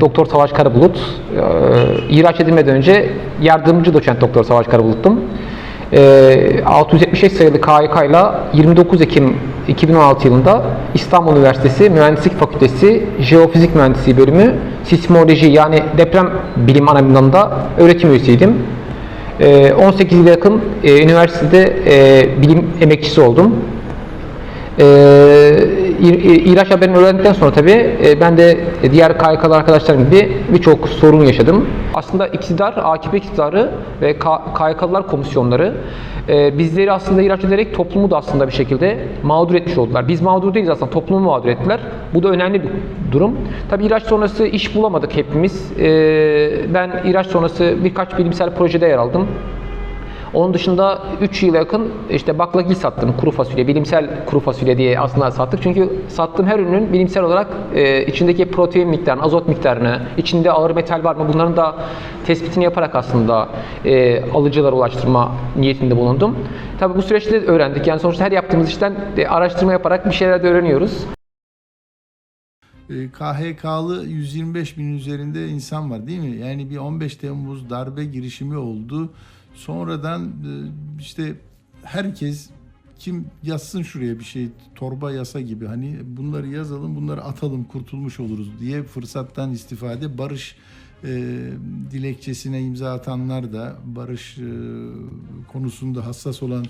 Doktor Savaş Karabulut. Ee, ihraç edilmeden önce yardımcı doçent Doktor Savaş Karabulut'tum. Ee, 675 sayılı KYK ile 29 Ekim 2016 yılında İstanbul Üniversitesi Mühendislik Fakültesi Jeofizik Mühendisliği bölümü Sismoloji yani deprem bilim ana dalında öğretim üyesiydim. Ee, 18 yıla yakın e, üniversitede e, bilim emekçisi oldum. Ee, İ- İhraç haberini öğrendikten sonra tabii e, ben de diğer KYK'lı arkadaşlarım gibi birçok sorun yaşadım. Aslında iktidar, AKP iktidarı ve KYK'lılar komisyonları e, bizleri aslında ihraç ederek toplumu da aslında bir şekilde mağdur etmiş oldular. Biz mağdur değiliz aslında, toplumu mağdur ettiler. Bu da önemli bir durum. Tabii ihraç sonrası iş bulamadık hepimiz. Ee, ben ihraç sonrası birkaç bilimsel projede yer aldım. Onun dışında 3 yıla yakın işte baklagil sattım, kuru fasulye, bilimsel kuru fasulye diye aslında sattık. Çünkü sattığım her ürünün bilimsel olarak e, içindeki protein miktarını, azot miktarını, içinde ağır metal var mı bunların da tespitini yaparak aslında e, alıcılara ulaştırma niyetinde bulundum. Tabii bu süreçte öğrendik. Yani sonuçta her yaptığımız işten de araştırma yaparak bir şeyler de öğreniyoruz. E, KHK'lı 125 bin üzerinde insan var değil mi? Yani bir 15 Temmuz darbe girişimi oldu. Sonradan e, işte herkes kim yazsın şuraya bir şey torba yasa gibi hani bunları yazalım bunları atalım kurtulmuş oluruz diye fırsattan istifade barış e, dilekçesine imza atanlar da barış e, konusunda hassas olan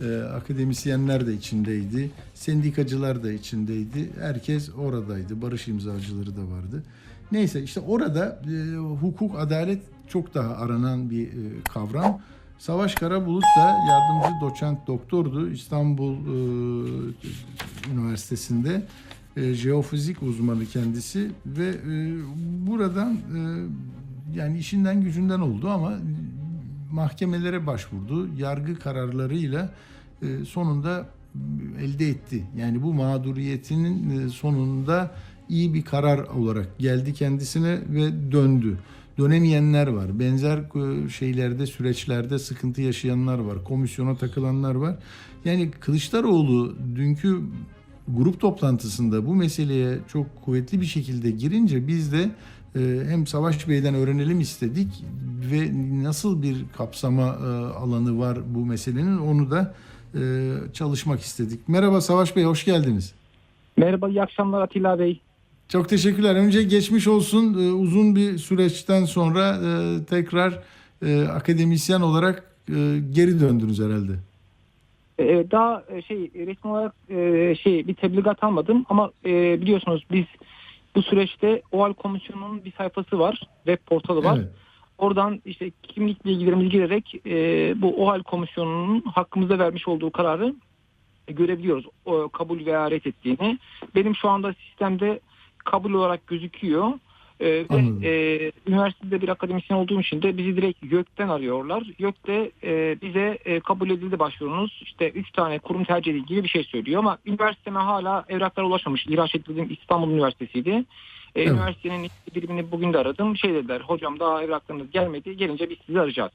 e, akademisyenler de içindeydi. Sendikacılar da içindeydi. Herkes oradaydı. Barış imzacıları da vardı. Neyse işte orada e, hukuk, adalet çok daha aranan bir e, kavram. Savaş Karabulut da yardımcı doçent doktordu İstanbul e, Üniversitesi'nde. E, jeofizik uzmanı kendisi ve e, buradan e, yani işinden gücünden oldu ama mahkemelere başvurdu. Yargı kararlarıyla e, sonunda elde etti. Yani bu mağduriyetinin e, sonunda iyi bir karar olarak geldi kendisine ve döndü. Dönemeyenler var. Benzer e, şeylerde, süreçlerde sıkıntı yaşayanlar var. Komisyona takılanlar var. Yani Kılıçdaroğlu dünkü grup toplantısında bu meseleye çok kuvvetli bir şekilde girince biz de e, hem Savaş Bey'den öğrenelim istedik ve nasıl bir kapsama e, alanı var bu meselenin onu da çalışmak istedik. Merhaba Savaş Bey, hoş geldiniz. Merhaba, iyi akşamlar Atilla Bey. Çok teşekkürler. Önce geçmiş olsun. E, Uzun bir süreçten sonra e, tekrar e, akademisyen olarak e, geri döndünüz herhalde. Ee, daha e, şey resmi olarak e, şey bir tebligat almadım ama e, biliyorsunuz biz bu süreçte OAL Komisyonu'nun bir sayfası var, web portalı var. Evet. Oradan işte kimlik bilgilerimizi girerek e, bu OAL Komisyonu'nun hakkımızda vermiş olduğu kararı görebiliyoruz. O, kabul veya reddettiğini. Benim şu anda sistemde kabul olarak gözüküyor. Ee, ve e, üniversitede bir akademisyen olduğum için de bizi direkt YÖK'ten arıyorlar. YÖK de e, bize e, kabul edildi başvurunuz. İşte 3 tane kurum tercih edildi gibi bir şey söylüyor ama üniversiteme hala evraklar ulaşmamış. İhraç edildiğim İstanbul Üniversitesi'ydi. E, Evet. Üniversitenin birimini bugün de aradım. Şey dediler hocam daha evraklarınız gelmedi. Gelince biz sizi arayacağız.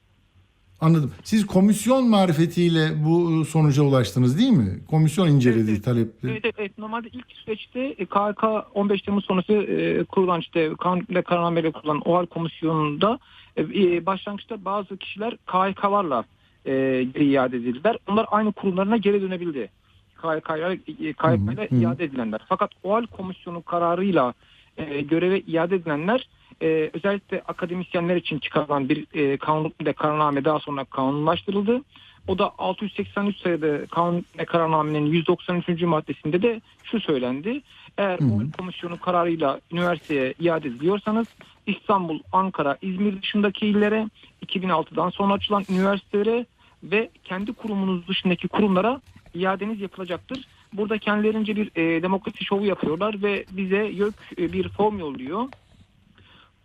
Anladım. Siz komisyon marifetiyle bu sonuca ulaştınız değil mi? Komisyon inceledi Evet, evet. talepleri. Evet, evet. Normalde ilk süreçte e, KHK 15 Temmuz sonrası e, kurulan işte kanun ve kararnameyle kurulan OHAL komisyonunda e, e, başlangıçta bazı kişiler KHK'larla e, geri iade edildiler. Onlar aynı kurumlarına geri dönebildi. KHK'ya e, KHK iade edilenler. Fakat OHAL komisyonu kararıyla e, göreve iade edilenler e, özellikle akademisyenler için çıkarılan bir e, kanun ve kararname daha sonra kanunlaştırıldı. O da 683 sayıda kanun ve kararnamenin 193. maddesinde de şu söylendi. Eğer Hı hı. o komisyonun kararıyla üniversiteye iade ediliyorsanız İstanbul, Ankara, İzmir dışındaki illere 2006'dan sonra açılan üniversitelere ve kendi kurumunuz dışındaki kurumlara iadeniz yapılacaktır. Burada kendilerince bir e, demokrasi şovu yapıyorlar ve bize YÖK e, bir form yolluyor.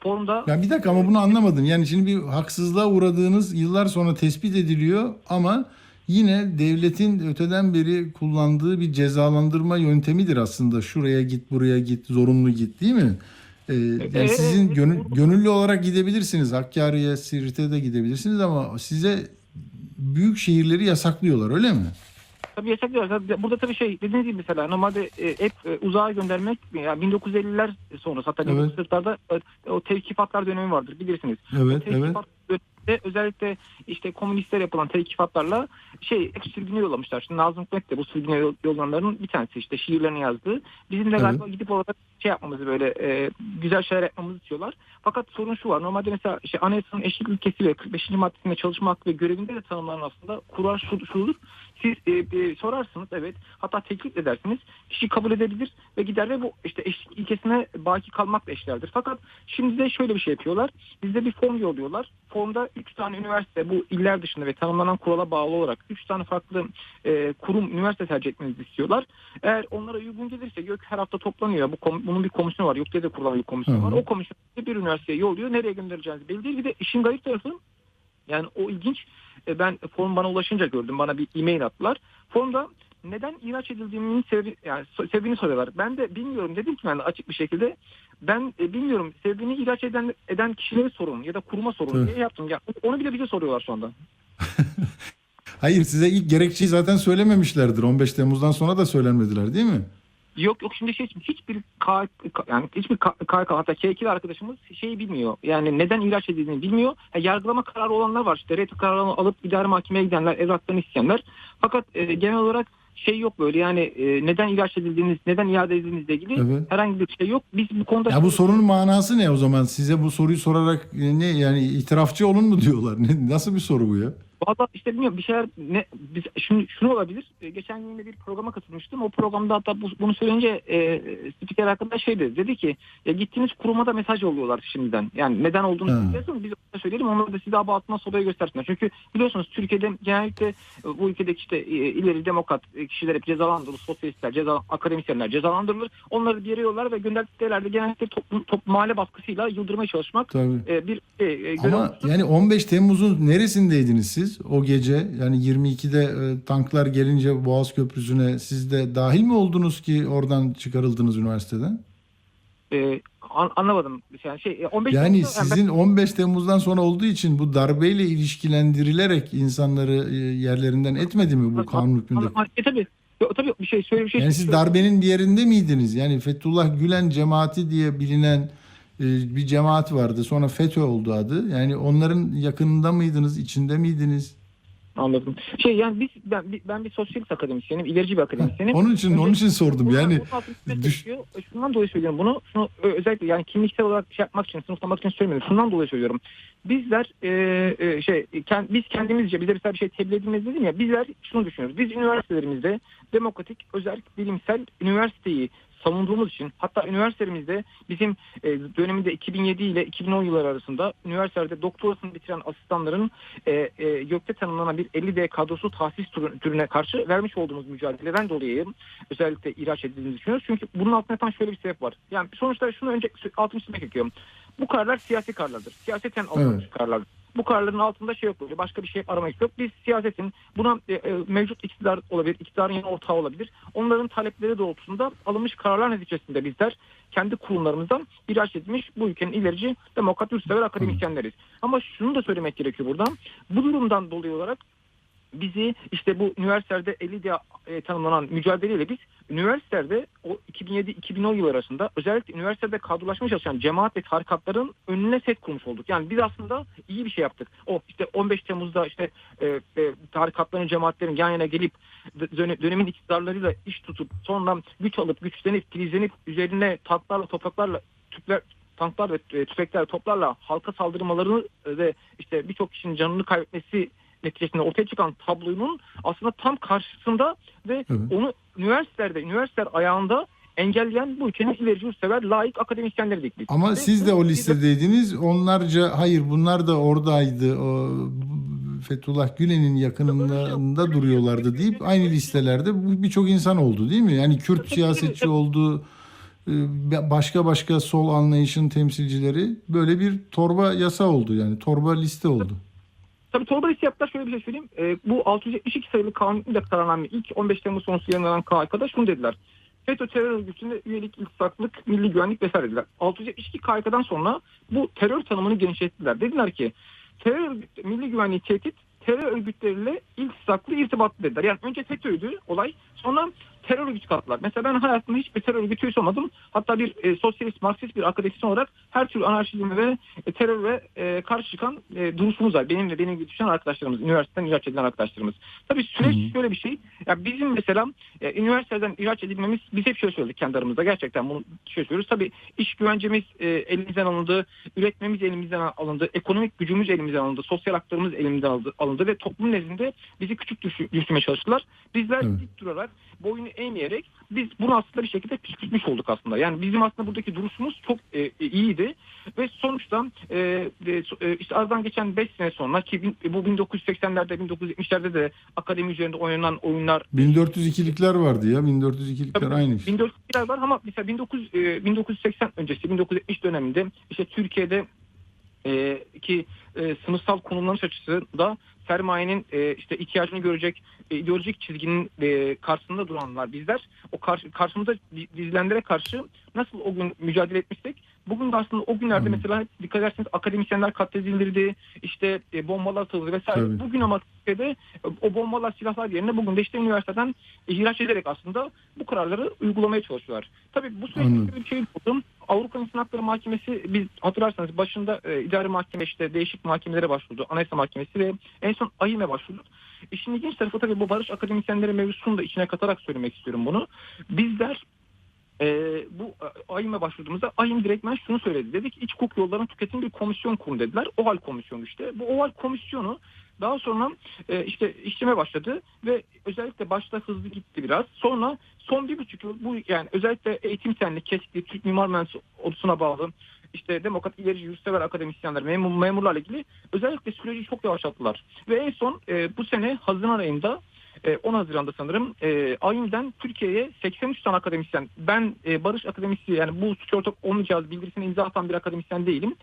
Formda Ben bir dakika ama bunu anlamadım. Yani şimdi bir haksızlığa uğradığınız yıllar sonra tespit ediliyor ama yine devletin öteden beri kullandığı bir cezalandırma yöntemidir aslında. Şuraya git, buraya git, zorunlu git değil mi? Ee, yani sizin gönül, gönüllü olarak gidebilirsiniz. Hakkari'ye, Siirt'e de gidebilirsiniz ama size büyük şehirleri yasaklıyorlar öyle mi? Tabii. Tabii Burada tabii şey dediğiniz gibi mesela normalde e, hep e, uzağa göndermek yani 1950'ler sonrası hatta Evet. 1940'larda e, o tevkifatlar dönemi vardır bilirsiniz. Evet, o evet. Döneminde özellikle işte komünistler yapılan tevkifatlarla şey sürgüne yollamışlar. Şimdi Nazım Hikmet de bu sürgüne yol- yollananların bir tanesi işte şiirlerini yazdığı. Bizim de Evet. galiba gidip orada şey yapmamızı böyle e, güzel şeyler yapmamızı istiyorlar. Fakat sorun şu var. Normalde mesela işte anayasanın eşlik ilkesi ve 45. maddesinde çalışma hakkı ve görevinde de tanımlanan aslında kural şu, şudur. Siz e, e, sorarsınız evet hatta teklif edersiniz. Kişi kabul edebilir ve gider ve bu işte eşlik ilkesine baki kalmakla eşlerdir. Fakat şimdi de şöyle bir şey yapıyorlar. Bizde bir form yolluyorlar. Formda 3 tane üniversite bu iller dışında ve tanımlanan kurala bağlı olarak 3 tane farklı e, kurum üniversite tercih etmenizi istiyorlar. Eğer onlara uygun gelirse yok her hafta toplanıyor. Bu kom- bunun bir komisyonu var. Yok diye de kurulan bir komisyon var. O komisyon bir üniversiteye yolluyor. Nereye göndereceğinizi belli değil. Bir de işin garip tarafı yani o ilginç. E, Ben form bana ulaşınca gördüm. Bana bir e-mail attılar. Formda neden ihraç edildiğimin sebebi, yani sebebini soruyorlar. Ben de bilmiyorum dedim ki ben de açık bir şekilde ben e, bilmiyorum sebebini ihraç eden eden kişilere sorun ya da kuruma sorun Evet. diye yaptım. Ya onu bile bize soruyorlar şu anda. Hayır size ilk gerekçeyi zaten söylememişlerdir. 15 Temmuz'dan sonra da söylenmediler değil mi? Yok yok şimdi şey hiçbir K, yani hiçbir KK hatta K2'li arkadaşımız şeyi bilmiyor. Yani neden ihraç edildiğini bilmiyor. Ha, yargılama kararı olanlar var. İşte ret kararını alıp idare mahkemeye gidenler, evraklarını isteyenler. Fakat e, genel olarak şey yok böyle yani e, neden ihraç edildiğiniz, neden iade edildiğinizle ilgili Evet. herhangi bir şey yok. Biz bu konuda Ya bu sorunun manası ne o zaman? Size bu soruyu sorarak e, ne yani itirafçı olun mu diyorlar? Ne, nasıl bir soru bu ya? Valla işte bilmiyorum bir şeyler ne biz şunu, şunu olabilir. E, geçen gün yine bir programa katılmıştım. O programda hatta bu, bunu söyleyince e, spiker hakkında şey dedi. Dedi ki ya gittiğiniz kuruma da mesaj yolluyorlar şimdiden. Yani neden olduğunu biliyorsunuz. Biz ona söyleyelim. Onlar da size abi altına sobaya göstersinler. Çünkü biliyorsunuz Türkiye'de genellikle e, bu ülkedeki işte e, ileri demokrat e, kişiler hep cezalandırılır. Sosyalistler, ceza, akademisyenler cezalandırılır. Onları yollar ve gönderdikleri yerlerde genellikle toplum, toplum mahalle baskısıyla yıldırmaya çalışmak Tabii. e, bir e, e, Ama olmuştur. yani 15 Temmuz'un neresindeydiniz siz o gece? Yani 22'de e, tanklar gelince Boğaz Köprüsü'ne siz de dahil mi oldunuz ki oradan çıkarıldınız üniversiteden? E, an- anlamadım. Yani şey e, 15 Yani Temmuz'da- ben- sizin 15 Temmuz'dan sonra olduğu için bu darbeyle ilişkilendirilerek insanları e, yerlerinden etmedi mi bu kanun hükmünde? E tabii. Tabii bir şey söyle bir şey. Yani siz darbenin bir yerinde miydiniz? Yani Fethullah Gülen cemaati diye bilinen e, bir cemaat vardı. Sonra FETÖ oldu adı. Yani onların yakınında mıydınız? içinde miydiniz? Anladım. Şey yani biz ben, ben bir sosyalist akademisyenim, ilerici bir akademisyenim. Onun için onun için sordum. Bundan- Yani düş- gerekiyor. Şundan dolayı söylüyorum bunu. Şunu özellikle yani kimliksel olarak şey yapmak için, sınıflamak için söylemiyorum. Şundan dolayı söylüyorum. Bizler e, e, şey kend, biz kendimizce bize bir şey tebliğ edilmez dedim ya. Bizler şunu düşünüyoruz. Biz üniversitelerimizde demokratik, özel, bilimsel üniversiteyi savunduğumuz için hatta üniversitelerimizde bizim e, döneminde 2007 ile 2010 yılları arasında üniversitelerde doktorasını bitiren asistanların e, e, YÖK'te tanımlanan bir 50D kadrosu tahsis türü- türüne karşı vermiş olduğumuz mücadeleden dolayı özellikle ihraç edildiğini düşünüyoruz. Çünkü bunun altında yatan şöyle bir sebep var. Yani sonuçta şunu önce altını çizmek gerekiyor. Bu kararlar siyasi kararlardır. Siyaseten alınmış kararlardır. Bu kararların altında şey yok böyle başka bir şey aramak yok. Biz siyasetin buna e, e, mevcut iktidar olabilir, iktidarın yeni ortağı olabilir. Onların talepleri doğrultusunda alınmış kararlar neticesinde bizler kendi kurumlarımızdan ihraç edilmiş bu ülkenin ilerici demokrat yurtsever akademisyenleriz. Ama şunu da söylemek gerekiyor buradan. Bu durumdan dolayı olarak bizi işte bu üniversitelerde 50 diye e, tanımlanan mücadeleyle biz üniversitelerde o 2007-2010 yıl arasında özellikle üniversitede kadrolaşmaya çalışan cemaat ve tarikatların önüne set kurmuş olduk. Yani biz aslında iyi bir şey yaptık. O işte 15 Temmuz'da işte e, e, tarikatların, cemaatlerin yan yana gelip dö- dönemin iktidarlarıyla iş tutup sonra güç alıp güçlenip filizlenip üzerine tanklarla topraklarla tüpler tanklar ve e, tüfekler toplarla halka saldırmalarını ve işte birçok kişinin canını kaybetmesi neticesinde ortaya çıkan tablonun aslında tam karşısında ve Evet. onu üniversitelerde, üniversiteler ayağında engelleyen bu ülkenin ilerici yurtsever layık akademisyenleri biz. ama Ve siz de o listedeydiniz. Onlarca hayır bunlar da oradaydı. O Fethullah Gülen'in yakınında duruyorlardı deyip aynı listelerde birçok insan oldu değil mi? Yani Kürt siyasetçi oldu. e, Başka başka sol anlayışın temsilcileri böyle bir torba yasa oldu yani torba liste oldu. Tabii torba liste yaptılar şöyle bir şey söyleyeyim. Ee, bu 672 sayılı kanun ile kararnamen ilk 15 Temmuz sonrası yayınlanan KHK'da şunu dediler. FETÖ terör örgütünde üyelik, iltisaklık, milli güvenlik vesaire dediler. 672 KHK'dan sonra bu terör tanımını genişlettiler. Dediler ki terör örgütü, milli güvenliği tehdit terör örgütleriyle iltisaklı irtibatlı dediler. Yani önce FETÖ'ydü olay sonra terör örgütü kattılar. Mesela ben hayatımda hiçbir terör örgütü üyesi olmadım. Hatta bir e, sosyalist, marksist bir akademisyen olarak her türlü anarşizme ve e, teröre e, karşı çıkan e, duruşumuz var. Benim ve benim gibi düşünen arkadaşlarımız, üniversiteden ihraç edilen arkadaşlarımız. Tabii süreç Hı hı. şöyle bir şey. Ya bizim mesela e, üniversiteden ihraç edilmemiz biz hep şöyle söyledik kendi aramızda. Gerçekten bunu şöyle söylüyoruz. Tabii iş güvencemiz e, elimizden alındı, üretmemiz elimizden alındı, ekonomik gücümüz elimizden alındı, sosyal haklarımız elimizden alındı, alındı ve toplum nezdinde bizi küçük düşü, düşürmeye çalıştılar. Bizler Evet. dik durarak, boyunu eğmeyerek biz bunu aslında bir şekilde püskürtmüş olduk aslında. Yani bizim aslında buradaki duruşumuz çok e, e, iyiydi ve sonuçta e, e, e, işte aradan geçen 5 sene sonra ki bin- bu 1980'lerde 1970'lerde de akademi üzerinde oynanan oyunlar 1402'likler vardı ya. 1402'likler Tabii, aynı işte. 1400'ler var ama mesela 1900, e, 1980 öncesi 1970 döneminde işte Türkiye'de e, ki e, sınıfsal konumlanış açısında sermayenin e, işte ihtiyacını görecek e, ideolojik çizginin e, karşısında duranlar bizler. O karşı, karşımıza di- dizilenlere karşı nasıl o gün mücadele etmiştik? Bugün de aslında o günlerde Hmm. mesela dikkat ederseniz akademisyenler katledilirdi, işte e, bombalar atıldı vesaire. Tabii. Bugün ama Türkiye'de e, o bombalar, silahlar yerine bugün de işte üniversiteden ihraç ederek aslında bu kararları uygulamaya çalışıyorlar. Tabii bu süreçte bir şey oldu. Avrupa İnsan Hakları Mahkemesi biz hatırlarsanız başında e, idari mahkeme işte değişik mahkemelere başvurdu. Anayasa Mahkemesi ve en son AYİM'e başvurduk. İşin ilginç tarafı tabii bu barış akademisyenleri mevzusunu da içine katarak söylemek istiyorum bunu. Bizler e, bu AYİM'e başvurduğumuzda AYİM direktmen şunu söyledi. Dedi ki iç hukuk yollarının tüketim bir komisyon kurun dediler. OHAL komisyonu işte. Bu OHAL komisyonu daha sonra e, işte işleme başladı ve özellikle başta hızlı gitti biraz. Sonra son bir buçuk yıl bu yani özellikle eğitim senli kesikli Türk Mimar Mühendisi Odası'na bağlı işte demokrat ilerici yurtsever akademisyenler memur, memurlarla ilgili özellikle süreci çok yavaşlattılar. Ve en son e, bu sene Haziran ayında e, 10 Haziran'da sanırım e, AYİM'den Türkiye'ye 83 tane akademisyen ben e, Barış Akademisi yani bu suç ortak olmayacağız bildirisine imza atan bir akademisyen değilim.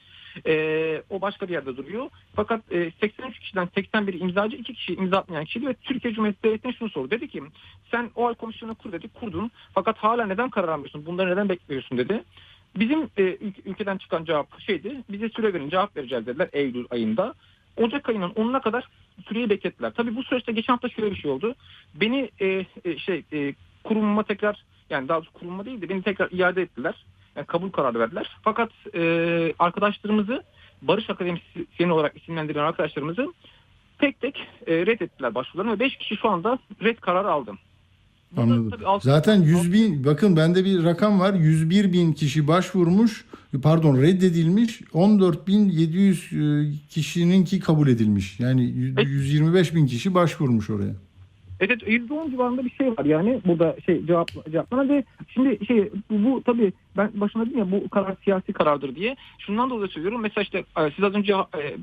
E, o başka bir yerde duruyor. Fakat e, 83 kişiden 81 imzacı 2 kişi imza atmayan kişiydi ve Türkiye Cumhuriyeti Devleti'ne şunu sordu. Dedi ki sen o komisyonu kur dedi kurdun fakat hala neden karar almıyorsun bunları neden bekliyorsun dedi. Bizim e, ülke- ülkeden çıkan cevap şeydi bize süre verin cevap vereceğiz dediler Eylül ayında. Ocak ayının 10'una kadar süreyi beklettiler. Tabii bu süreçte geçen hafta şöyle bir şey oldu. Beni e, e, şey e, kurumuma tekrar yani daha doğrusu kurumuma değil de beni tekrar iade ettiler. Yani kabul kararı verdiler. Fakat e, arkadaşlarımızı Barış Akademisyeni olarak isimlendiren arkadaşlarımızı tek tek e, reddettiler başvurularını ve 5 kişi şu anda red kararı aldı. Anladım. tabii Zaten 100 bin bakın bende bir rakam var. 101 bin kişi başvurmuş. Pardon reddedilmiş. 14 bin 700 e, kişininki kabul edilmiş. Yani y- Evet. 125 bin kişi başvurmuş oraya. Evet %10 civarında bir şey var yani burada şey cevap cevaplanan ve şimdi şey bu, bu tabii ben başına dedim ya bu karar siyasi karardır diye. Şundan dolayı söylüyorum. Mesela işte e, siz az önce e,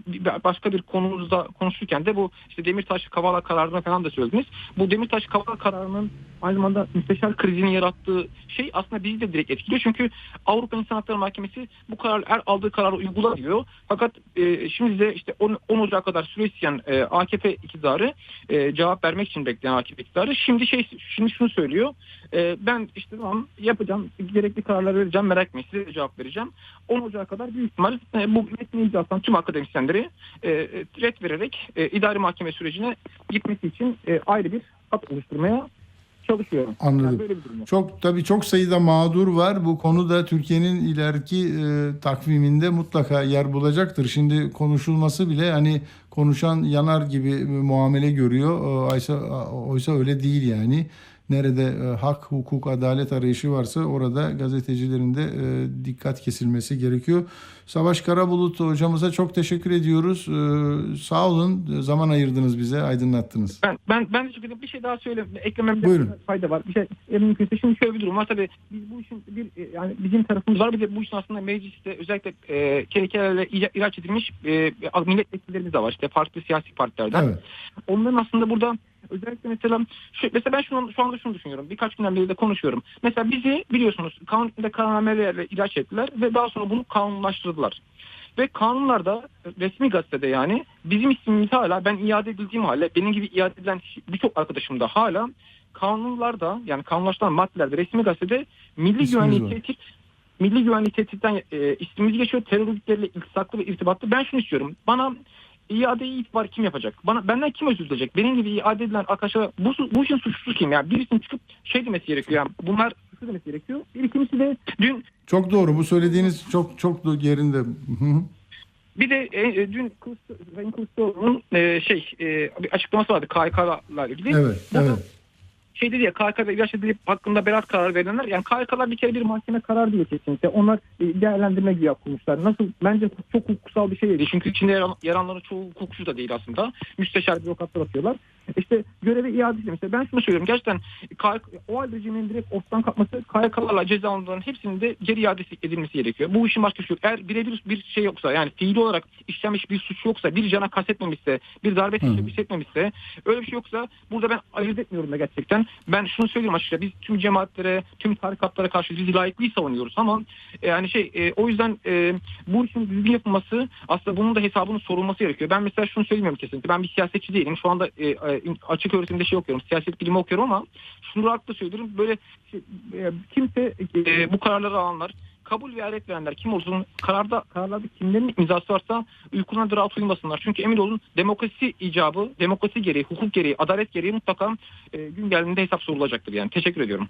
başka bir konumuzda konuşurken de bu işte Demirtaş Kavala kararını falan da söylediniz. Bu Demirtaş Kavala kararının aynı zamanda müsteşar krizini yarattığı şey aslında bizi de direkt etkiliyor. Çünkü Avrupa İnsan Hakları Mahkemesi bu karar er aldığı kararı uygula diyor. Fakat e, şimdi de işte 10, 10 Ocak'a kadar süre isteyen AKP iktidarı e, cevap vermek için bekleyen AKP iktidarı şimdi şey şimdi şunu söylüyor. E, ben işte tamam yapacağım gerekli kararları vereceğim merak etmeyin size cevap vereceğim. 10 Ocak'a kadar büyük ihtimal e, bu metni imza atan tüm akademisyenleri e, red vererek e, idari mahkeme sürecine gitmesi için e, ayrı bir hat oluşturmaya çalışıyor. Anladım. Yani böyle bir durum. Çok tabii çok sayıda mağdur var. Bu konuda Türkiye'nin ileriki e, takviminde mutlaka yer bulacaktır. Şimdi konuşulması bile hani konuşan yanar gibi muamele görüyor. E, Oysa, oysa öyle değil yani. Nerede e, hak, hukuk, adalet arayışı varsa orada gazetecilerin de e, dikkat kesilmesi gerekiyor. Savaş Karabulut hocamıza çok teşekkür ediyoruz. E, sağ olun. Zaman ayırdınız bize, aydınlattınız. Ben ben ben ederim. Bir şey daha söyle eklememde Buyurun. fayda var. Bir şey mümkünse şimdi şöyle bir durum var tabii. Biz bu işin bir e, yani bizim tarafımız var bir de bu işin aslında mecliste özellikle e, kerekelerle ila- ilaç edilmiş e, milletvekillerimiz de var. İşte farklı siyasi partilerden. Evet. Onların aslında burada özellikle mesela şu, mesela ben şu, şu anda şunu düşünüyorum. Birkaç günden beri de konuşuyorum. Mesela bizi biliyorsunuz kanunda kararnamelerle ilaç ettiler ve daha sonra bunu kanunlaştırdılar. Ve kanunlarda resmi gazetede yani bizim ismimiz hala ben iade edildiğim halde benim gibi iade edilen birçok arkadaşım da hala kanunlarda yani kanunlaştıran maddelerde resmi gazetede milli İsmimiz güvenliği tehdit milli güvenliği tehditten e, ismimiz geçiyor terör örgütleriyle iltisaklı ve irtibatlı. Ben şunu istiyorum. Bana iadeyi itibar kim yapacak? Bana benden kim özür dileyecek? Benim gibi iade edilen arkadaşlar bu, bu işin suçlusu kim? Yani birisinin çıkıp şey demesi gerekiyor. Yani bunlar demesi gerekiyor. Bir ikincisi de dün Çok doğru. Bu söylediğiniz çok çok yerinde. Bir de e, e, dün Sayın Kılıçdaroğlu'nun e, şey e, bir açıklaması vardı KHK'larla ilgili. Evet, Burada evet. Şey dedi ya KHK'da ilaç edilip hakkında beraat kararı verilenler yani KHK'lar bir kere bir mahkeme kararı değil kesinlikle. Onlar e, değerlendirme gibi yapmışlar. Nasıl? Bence çok hukuksal bir şey değil. Çünkü içinde yer, yer alanların çoğu hukukçu da değil aslında. Müsteşar bürokratlar atıyorlar. İşte görevi iadesi mesela ben şunu söylüyorum. Gerçekten KHK, o halde rejiminin direkt ortadan kalkması KHK'larla ceza alanların hepsinin de geri iade edilmesi gerekiyor. Bu işin başka bir şey yok. Eğer birebir bir şey yoksa yani fiili olarak işlenmiş bir suç yoksa bir cana kastetmemişse bir darbe teşebbüs etmemişse öyle bir şey yoksa burada ben ayırt etmiyorum da gerçekten. Ben şunu söylüyorum açıkça biz tüm cemaatlere tüm tarikatlara karşı biz layıklığı savunuyoruz ama e, yani şey e, o yüzden e, bu işin düzgün yapılması aslında bunun da hesabının sorulması gerekiyor. Ben mesela şunu söylemiyorum kesinlikle. Ben bir siyasetçi değilim. Şu anda açık öğretimde şey okuyorum. Siyaset bilimi okuyorum ama şunu rahatlıkla söylüyorum. Böyle kimse bu kararları alanlar kabul ve ret verenler kim olsun kararda kararlarda kimlerin imzası varsa uykularına rahat uyumasınlar. Çünkü emin olun demokrasi icabı, demokrasi gereği, hukuk gereği, adalet gereği mutlaka e, gün geldiğinde hesap sorulacaktır yani. Teşekkür ediyorum.